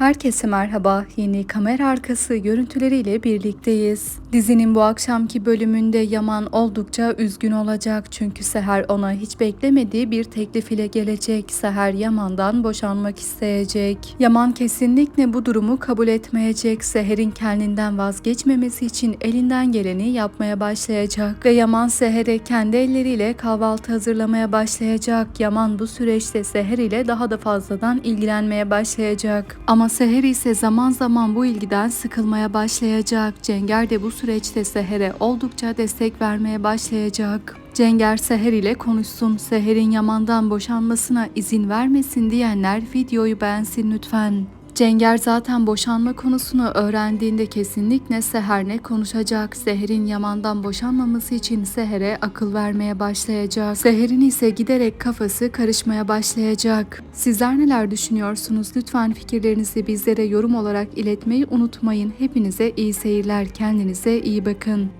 Herkese merhaba. Yeni kamera arkası görüntüleriyle birlikteyiz. Dizinin bu akşamki bölümünde Yaman oldukça üzgün olacak çünkü Seher ona hiç beklemediği bir teklif ile gelecek. Seher Yaman'dan boşanmak isteyecek. Yaman kesinlikle bu durumu kabul etmeyecek. Seher'in kendinden vazgeçmemesi için elinden geleni yapmaya başlayacak ve Yaman Seher'e kendi elleriyle kahvaltı hazırlamaya başlayacak. Yaman bu süreçte Seher ile daha da fazladan ilgilenmeye başlayacak. Ama Seher ise zaman zaman bu ilgiden sıkılmaya başlayacak. Cenger de bu süreçte Seher'e oldukça destek vermeye başlayacak. Cenger Seher ile konuşsun. Seher'in Yaman'dan boşanmasına izin vermesin diyenler videoyu beğensin lütfen. Cenger zaten boşanma konusunu öğrendiğinde kesinlikle Seher'le konuşacak. Seher'in Yaman'dan boşanmaması için Seher'e akıl vermeye başlayacak. Seher'in ise giderek kafası karışmaya başlayacak. Sizler neler düşünüyorsunuz? Lütfen fikirlerinizi bizlere yorum olarak iletmeyi unutmayın. Hepinize iyi seyirler. Kendinize iyi bakın.